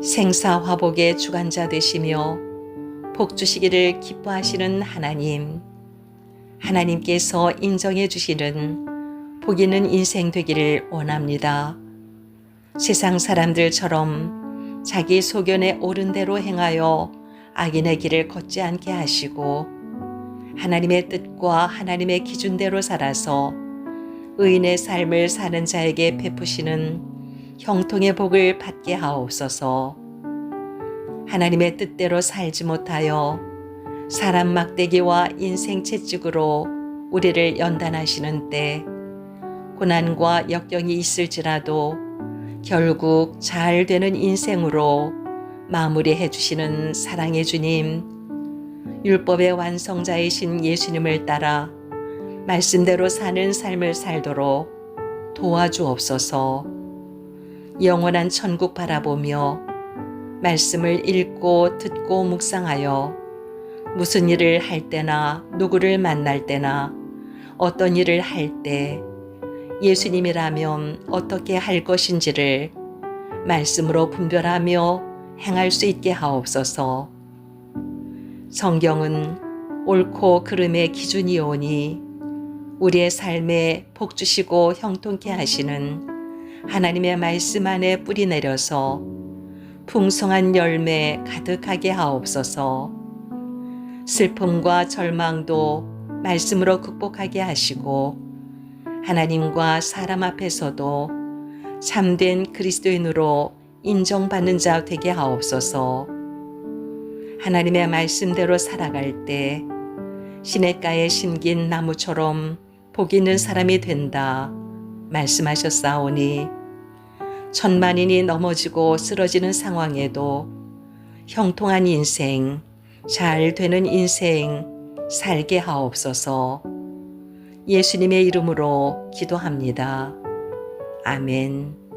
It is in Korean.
생사 화복의 주관자 되시며 복 주시기를 기뻐하시는 하나님, 하나님께서 인정해 주시는 복 있는 인생 되기를 원합니다. 세상 사람들처럼 자기 소견에 옳은 대로 행하여 악인의 길을 걷지 않게 하시고 하나님의 뜻과 하나님의 기준대로 살아서 의인의 삶을 사는 자에게 베푸시는 형통의 복을 받게 하옵소서. 하나님의 뜻대로 살지 못하여 사람 막대기와 인생 채찍으로 우리를 연단하시는 때 고난과 역경이 있을지라도 결국 잘 되는 인생으로 마무리해 주시는 사랑의 주님, 율법의 완성자이신 예수님을 따라 말씀대로 사는 삶을 살도록 도와주옵소서. 영원한 천국 바라보며 말씀을 읽고 듣고 묵상하여 무슨 일을 할 때나 누구를 만날 때나 어떤 일을 할 때 예수님이라면 어떻게 할 것인지를 말씀으로 분별하며 행할 수 있게 하옵소서. 성경은 옳고 그름의 기준이오니 우리의 삶에 복 주시고 형통케 하시는 하나님의 말씀 안에 뿌리 내려서 풍성한 열매 가득하게 하옵소서. 슬픔과 절망도 말씀으로 극복하게 하시고 하나님과 사람 앞에서도 참된 그리스도인으로 인정받는 자 되게 하옵소서. 하나님의 말씀대로 살아갈 때 시냇가에 심긴 나무처럼 복 있는 사람이 된다 말씀하셨사오니 천만인이 넘어지고 쓰러지는 상황에도 형통한 인생, 잘 되는 인생 살게 하옵소서. 예수님의 이름으로 기도합니다. 아멘.